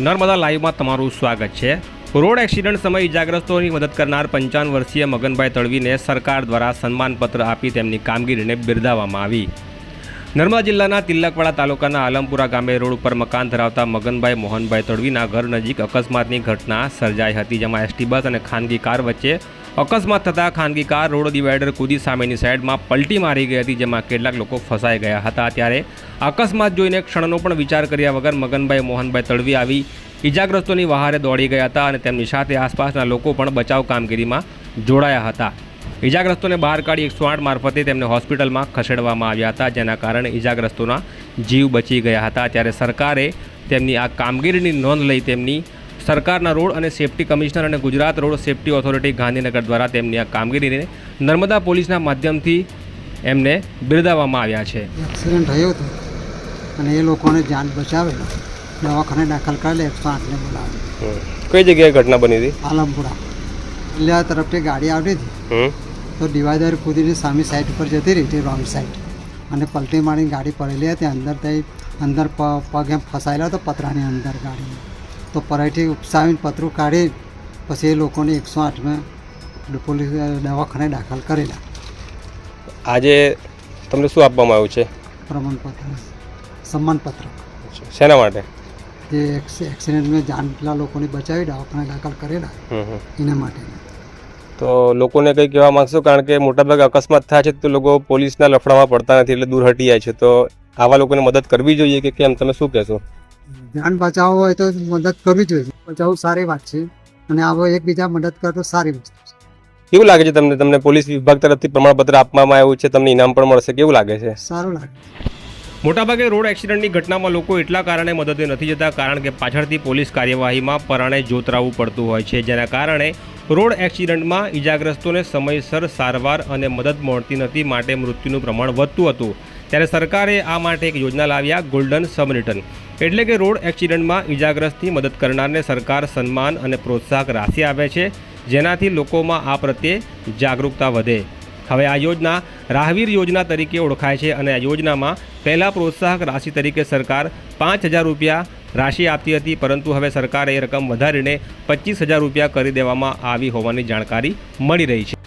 નર્મદા લાઈવમાં તમારું સ્વાગત છે. રોડ એક્સિડન્ટ સમયે ઇજાગ્રસ્તોની મદદ કરનાર પંચાવન વર્ષીય મગનભાઈ તળવીને સરકાર દ્વારા સન્માનપત્ર આપી તેમની કામગીરીને બિરદાવવામાં આવી. નર્મદા જિલ્લાના તિલકવાડા તાલુકાના આલમપુરા ગામે રોડ ઉપર મકાન ધરાવતા મગનભાઈ મોહનભાઈ તળવીના ઘર નજીક અકસ્માતની ઘટના સર્જાઈ હતી, જેમાં એસટી બસ અને ખાનગી કાર વચ્ચે અકસ્માત થતાં ખાનગી કાર રોડ ડિવાઈડર કૂદી સામેની સાઈડમાં પલટી મારી ગઈ હતી, જેમાં કેટલાક લોકો ફસાઈ ગયા હતા. ત્યારે અકસ્માત જોઈને ક્ષણનો પણ વિચાર કર્યા વગર મગનભાઈ મોહનભાઈ તળવી આવી ઇજાગ્રસ્તોની વહારે દોડી ગયા હતા અને તેમની સાથે આસપાસના લોકો પણ બચાવ કામગીરીમાં જોડાયા હતા. ઇજાગ્રસ્તોને બહાર કાઢી એકસો આઠ મારફતે તેમને હોસ્પિટલમાં ખસેડવામાં આવ્યા હતા, જેના કારણે ઇજાગ્રસ્તોના જીવ બચી ગયા હતા. ત્યારે સરકારે તેમની આ કામગીરીની નોંધ લઈ તેમની સરકારના રોડ અને સેફટી કમિશનર અને Gujarat road safety authority Gandhinagar દ્વારા તેમની આ કામગીરીને નર્મદા પોલીસના માધ્યમથી એમને બિરદાવવામાં આવ્યા છે. એક્સિડન્ટ થયો હતો અને એ લોકોને જાન બચાવેલો દવાખાને દાખલ કરેલા એકસો આઠને બોલાવે. કઈ જગ્યાએ ઘટના બની હતી? આલમપુરા એટલે આ તરફથી ગાડી આવતી હતી. તો ડિવાઈડર કૂદીને સામી સાઈડ ઉપર જતી રહી હતી રોંગ સાઈડ. અને પલટી મારીને ગાડી પડેલી હતી. અંદર થઈ અંદર પગ એમ ફસાયેલા હતો પતરાની અંદર ગાડીમાં. તો પરાઠી ઉપસાવીને પતરું કાઢી પછી એ લોકોને એકસો આઠમાં પોલીસ દવાખાને દાખલ કરેલા આજે તમને શું આપવામાં આવ્યું છે? પ્રમાણપત્ર સન્માનપત્ર. શેના માટે? જે એક્સ- એક્સિડન્ટમાં જાન પેલા લોકોને બચાવી દવાખાને દાખલ કરેલા એના માટે. તો લોકોને કંઈ કહેવા માગશો? કારણ કે મોટાભાગે અકસ્માત થાય છે તો લોકો પોલીસના લફડામાં પડતા નથી એટલે દૂર હટી જાય છે. તો આવા લોકોને મદદ કરવી જોઈએ કે કેમ? તમે શું કહેશો? જાન બચાવવું હોય તો મદદ કરવી જોઈએ. બચાવવું સારી વાત છે અને આવો એકબીજા મદદ કરે તો સારી વસ્તુ છે. કેવું લાગે છે તમને? તમને પોલીસ વિભાગ તરફથી પ્રમાણપત્ર આપવામાં આવ્યું છે? તમને ઇનામ પણ મળશે. કેવું લાગે છે? સારું લાગે. મોટાભાગે રોડ એક્સિડન્ટની ઘટનામાં લોકો એટલા કારણે મદદે નથી જતા કારણ કે પાછળથી પોલીસ કાર્યવાહીમાં પરાણે જોતરાવું પડતું હોય છે. જેના કારણે રોડ એક્સિડન્ટમાં ઇજાગ્રસ્તોને સમયસર સારવાર અને મદદ મળતી નથી માટે મૃત્યુનું પ્રમાણ વધતું હતું. ત્યારે સરકારે આ માટે એક યોજના લાવ્યા ગોલ્ડન સબરિટર્ન એટલે કે રોડ એક્સિડન્ટમાં ઇજાગ્રસ્તની મદદ કરનારને સરકાર સન્માન અને પ્રોત્સાહક રાશિ આપે છે, જેનાથી લોકોમાં આ પ્રત્યે જાગરૂકતા વધે. હવે આ યોજના રાહવીર યોજના તરીકે ઓળખાય છે અને આ યોજનામાં પહેલાં પ્રોત્સાહક રાશિ તરીકે સરકાર પાંચ હજાર રૂપિયા રાશિ આપતી હતી, પરંતુ હવે સરકારે એ રકમ વધારીને પચીસ હજાર રૂપિયા કરી દેવામાં આવી હોવાની જાણકારી મળી રહી છે.